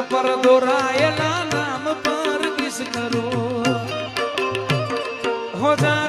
પર દોરાયેલા નામ પર કિસ કરો. હો જા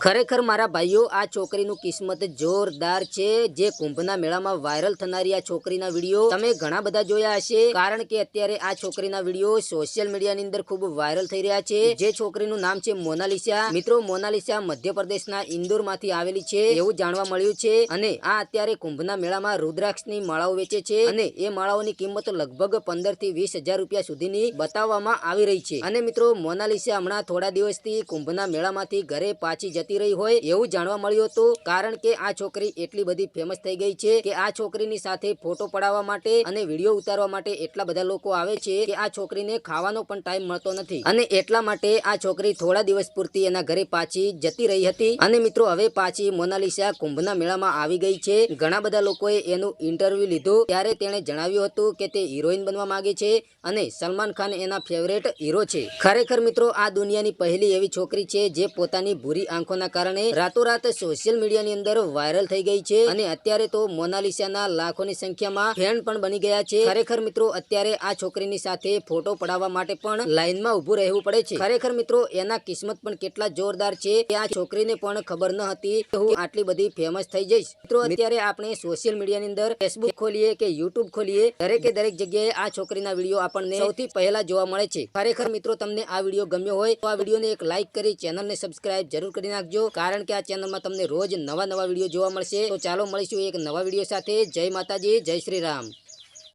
ખરેખર મારા ભાઈઓ, આ છોકરીનું કિસ્મત જોરદાર છે. જે કુંભના મેળામાં વાયરલ થનારી આ છોકરીના વીડિયો તમે ઘણા બધા જોયા હશે. કારણ કે અત્યારે આ છોકરીના વીડિયો સોશિયલ મીડિયાની અંદર ખૂબ વાયરલ થઈ રહ્યા છે. જે છોકરીનું નામ છે મોનાલિસા. મિત્રો, મોનાલિસા મધ્યપ્રદેશના ઇન્દોર આવેલી છે એવું જાણવા મળ્યું છે. અને આ અત્યારે કુંભના મેળામાં રુદ્રાક્ષની માળાઓ વેચે છે અને એ માળાઓની કિંમત લગભગ પંદરથી વીસ હજાર રૂપિયા સુધીની બતાવવામાં આવી રહી છે. અને મિત્રો, મોનાલિસા હમણાં થોડા દિવસથી કુંભના મેળામાંથી ઘરે પાછી જતી રહી હોય એવું જાણવા મળ્યું હતું. કારણ કે આ છોકરી એટલી બધી ફેમસ થઈ ગઈ છે કે આ છોકરીની સાથે ફોટો પડાવવા માટે અને વીડિયો ઉતારવા માટે એટલા બધા લોકો આવે છે કે આ છોકરીને ખાવાનો પણ ટાઈમ મળતો નથી. અને એટલા માટે આ છોકરી થોડા દિવસ પૂરતી એના ઘરે પાછી જતી રહી હતી. અને મિત્રો, હવે પાછી મોનાલિસા કુંભના મેળામાં આવી ગઈ છે. ઘણા બધા લોકોએ એનું ઇન્ટરવ્યુ લીધું. ત્યારે તેણે જણાવ્યું હતું કે તે હિરોઈન બનવા માંગે છે અને સલમાન ખાન એના ફેવરેટ હીરો છે. ખરેખર મિત્રો, આ દુનિયાની પહેલી એવી છોકરી છે જે પોતાની ભૂરી આંખોના કારણે રાતોરાત સોશિયલ મીડિયાની અંદર વાયરલ થઈ ગઈ છે અને અત્યારે તો મોનાલિસાના લાખોની સંખ્યામાં ફેન પણ બની ગયા છે. ખરેખર મિત્રો, અત્યારે આ છોકરીની સાથે ફોટો પડાવવા માટે પણ લાઈનમાં ઊભું રહેવું પડે છે. ખરેખર મિત્રો, એના કિસ્મત પણ કેટલા જોરદાર છે કે આ છોકરીને પણ ખબર ન હતી કે હું આટલી બધી ફેમસ થઈ જઈશ. મિત્રો, અત્યારે આપણે સોશિયલ મીડિયાની અંદર ફેસબુક ખોલીએ કે યુટ્યુબ ખોલીએ, દરેકે દરેક જગ્યાએ આ છોકરીના વીડિયો આપણને સૌથી પહેલા જોવા મળે છે. ખરેખર મિત્રો, તમને આ વીડિયો ગમ્યો હોય તો આ વિડીયોને એક લાઇક કરી, ચેનલને સબસ્ક્રાઇબ જરૂર કરી નાખજો. કારણ કે આ ચેનલમાં તમને રોજ નવા નવા વીડિયો જોવા મળશે. તો ચાલો મળીશું એક નવા વીડિયો સાથે. જય માતાજી, જય શ્રી રામ.